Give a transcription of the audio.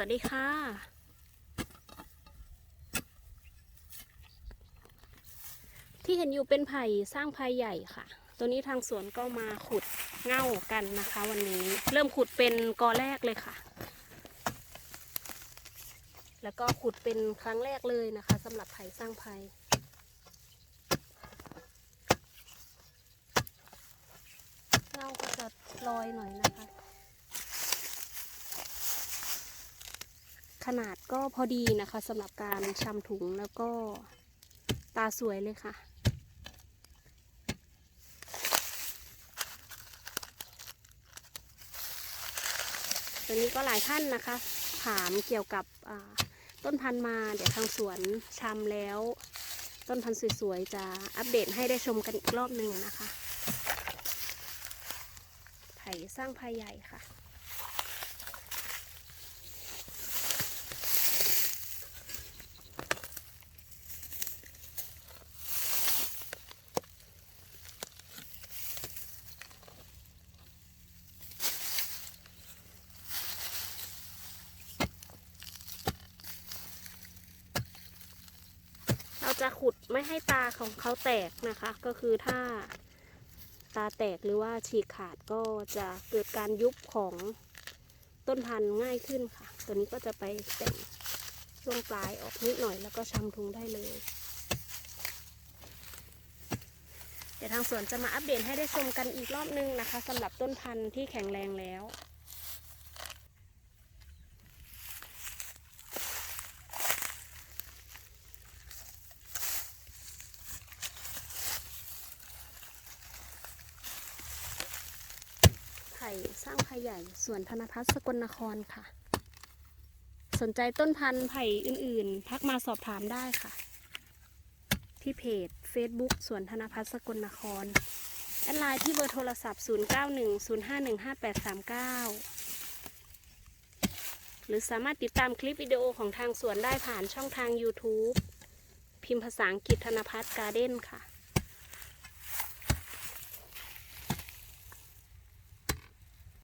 วัสดีค่ะที่เห็นอยู่เป็นไผ่สร้างไผ่ใหญ่ค่ะ ตัวนี้ทางสวนก็มาขุดเง่ากันนะคะ วันนี้เริ่มขุดเป็นกอแรกเลยค่ะ แล้วก็ขุดเป็นครั้งแรกเลยนะคะสำหรับไผ่สร้างไผ่เง่าก็จะลอยหน่อยนะคะ ขนาดก็พอดีนะคะสำหรับการชำถุงแล้วก็ตาสวยเลยค่ะ ตัวนี้ก็หลายท่านนะคะ ถามเกี่ยวกับต้นพันธุ์มาเดี๋ยวทางสวนชำแล้ว ต้นพันธุ์สวยๆ จะอัปเดตให้ได้ชมกันอีกรอบหนึ่งนะคะ ไผ่สร้างไผ่ใหญ่ค่ะ จะขุดไม่ให้ตาของเขาแตกนะคะ ก็คือถ้าตาแตกหรือว่าฉีกขาดก็จะเกิดการยุบของต้นพันธุ์ง่ายขึ้นค่ะ ตัวนี้ก็จะไปแต่งช่วงปลายออกนิดหน่อยแล้วก็ชำทุงได้เลย เดี๋ยวทางสวนจะมาอัปเดตให้ได้ชมกันอีกรอบนึงนะคะสำหรับต้นพันธุ์ที่แข็งแรงแล้ว ไผ่สร้างไผ่ใหญ่สวนธนพัฒน์สกลนครค่ะ สนใจต้นพันธุ์ไผ่อื่นๆ ทักมาสอบถามได้ค่ะ ที่เพจ Facebook สวนธนพัฒน์สกลนคร แอดไลน์ที่เบอร์โทรศัพท์ 0910515839 หรือสามารถติดตามคลิปวิดีโอของทางสวนได้ผ่านช่องทาง YouTube พิมพ์ภาษาอังกฤษธนพัฒน์การ์เด้นค่ะ